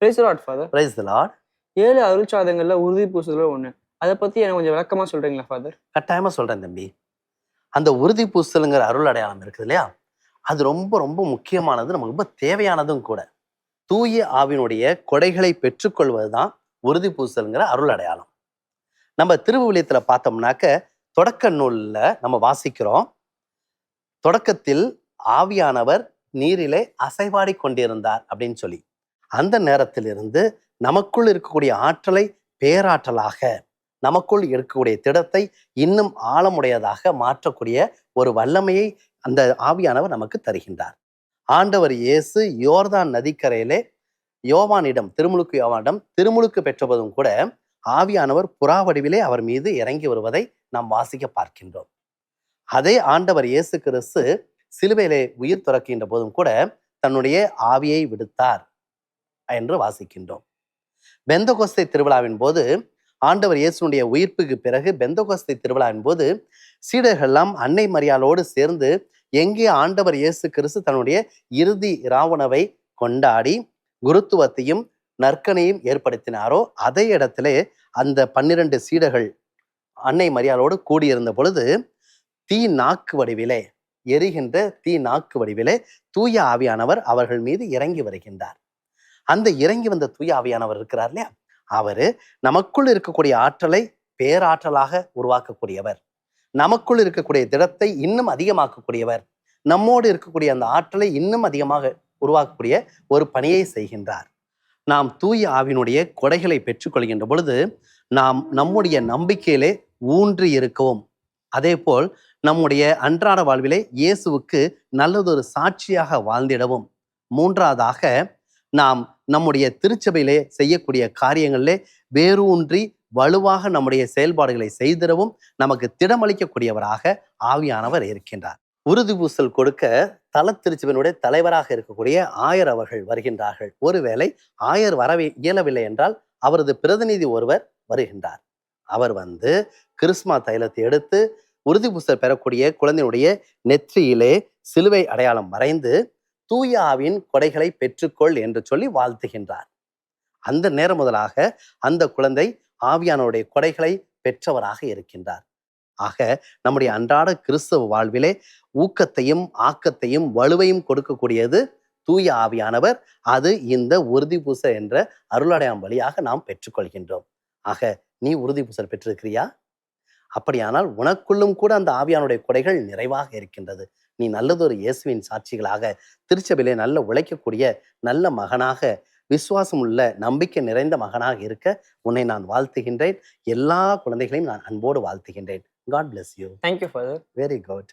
Praise lord father praise the lord ஏழு அருள் சாதங்கள்ல உறுதி பூசுதல ஒண்ணு. அதை பத்தி எனக்கு கொஞ்சம் விளக்கமா சொல்றீங்களா ஃபாதர் கட்டாயமா சொல்றேன் தம்பி. அந்த உறுதி பூசலுங்கிற அருள் அடையாளம் இருக்குது இல்லையா? அது ரொம்ப ரொம்ப முக்கியமானது நமக்கு ரொம்ப தேவையானதும் கூட. தூய ஆவினுடைய கொடைகளை பெற்றுக்கொள்வது தான் உறுதி பூசலுங்கிற அருள் அடையாளம் நம்ம திருவிவிலியத்துல பார்த்தோம்னாக்க தொடக்க நூல்ல நம்ம வாசிக்கிறோம் தொடக்கத்தில் ஆவியானவர் நீரிலே அசைவாடி கொண்டிருந்தார் அப்படின்னு சொல்லி. அந்த நேரத்திலிருந்து நமக்குள் இருக்கக்கூடிய ஆற்றலை பேராற்றலாக நமக்குள் இருக்கக்கூடிய திடத்தை இன்னும் ஆழமுடையதாக மாற்றக்கூடிய ஒரு வல்லமையை அந்த ஆவியானவர் நமக்கு தருகின்றார். ஆண்டவர் இயேசு யோர்தான் நதிக்கரையிலே யோவானிடம் திருமுழுக்கு யோவானிடம் திருமுழுக்கு பெற்றபோதும் கூட ஆவியானவர் புறா வடிவிலே அவர் மீது இறங்கி வருவதை நாம் வாசிக்க பார்க்கின்றோம். அதே ஆண்டவர் இயேசு கிறிஸ்து சிலுவையிலே உயிர் துறக்கின்ற போதும் கூட தன்னுடைய ஆவியை விடுத்தார். என்று வாசிக்கின்றோம். பெந்தகோஸ்தை திருவிழாவின் போது ஆண்டவர் இயேசுனுடைய உயிர்ப்புக்கு பிறகு பெந்தகோஸ்தை திருவிழாவின் போது சீடர்கள்லாம் அன்னை மரியாளோடு சேர்ந்து எங்கே ஆண்டவர் இயேசு கிறிஸ்து தன்னுடைய இறுதி இராவணவை கொண்டாடி குருத்துவத்தையும் நற்கனையும் ஏற்படுத்தினாரோ அதே இடத்திலே அந்த பன்னிரண்டு சீடர்கள் அன்னை மரியாளோடு கூடியிருந்த பொழுது தீ நாக்கு வடிவிலே எரிகின்ற தீ நாக்கு வடிவிலே தூய ஆவியானவர் அவர்கள் மீது இறங்கி வருகின்றார். அந்த இறங்கி வந்த தூய ஆவியானவர் இருக்கிறார் இல்லையா? அவரு நமக்குள் இருக்கக்கூடிய ஆற்றலை பேராற்றலாக உருவாக்கக்கூடியவர். நமக்குள் இருக்கக்கூடிய திடத்தை இன்னும் அதிகமாக்கக்கூடியவர். நம்மோடு இருக்கக்கூடிய அந்த ஆற்றலை இன்னும் அதிகமாக உருவாக்கக்கூடிய ஒரு பணியை செய்கின்றார். நாம் தூய ஆவினுடைய கொடைகளை பெற்றுக்கொள்கின்ற பொழுது நாம் நம்முடைய நம்பிக்கையிலே ஊன்றி இருக்கவும். அதே போல் நம்முடைய அன்றாட வாழ்விலே இயேசுவுக்கு நல்லதொரு சாட்சியாக வாழ்ந்திடவும். மூன்றாவதாக நாம் நம்முடைய திருச்சபையிலே செய்யக்கூடிய காரியங்களிலே வேரூன்றி வலுவாக நம்முடைய செயல்பாடுகளை செய்திடவும் நமக்கு திடமளிக்கக்கூடியவராக ஆவியானவர் இருக்கின்றார். உறுதி பூசல் கொடுக்க தல திருச்சபையினுடைய தலைவராக இருக்கக்கூடிய ஆயர் அவர்கள் வருகின்றார்கள். ஒருவேளை ஆயர் வரவே இயலவில்லை என்றால் அவரது பிரதிநிதி ஒருவர் வருகின்றார். அவர் வந்து கிறிஸ்மா தைலத்தை எடுத்து உறுதி பூசல் பெறக்கூடிய குழந்தையினுடைய நெற்றியிலே சிலுவை அடையாளம் வரைந்து தூயாவின் கொடைகளை பெற்றுக்கொள் என்று சொல்லி வாழ்த்துகின்றார். அந்த நேரம் முதலாக அந்த குழந்தை ஆவியானோடைய கொடைகளை பெற்றவராக இருக்கின்றார். ஆக நம்முடைய அன்றாட கிறிஸ்தவ வாழ்விலே ஊக்கத்தையும் ஆக்கத்தையும் வலுவையும் கொடுக்கக்கூடியது தூய ஆவியானவர். அது இந்த உறுதி பூச என்ற அருளடையாம் வழியாக நாம் பெற்றுக்கொள்கின்றோம். ஆக நீ உறுதி பூசல் பெற்றிருக்கிறியா? அப்படியானால் உனக்குள்ளும் கூட அந்த ஆவியானுடைய கொடைகள் நிறைவாக இருக்கின்றது. நீ நல்லதொரு இயேசுவின் சாட்சிகளாக திருச்சபையிலே நல்ல உழைக்கக்கூடிய நல்ல மகனாக விசுவாசம் உள்ள நம்பிக்கை நிறைந்த மகனாக இருக்க உன்னை நான் வாழ்த்துகின்றேன். எல்லா குழந்தைகளையும் நான் அன்போடு வாழ்த்துகின்றேன். God bless you thank you father very good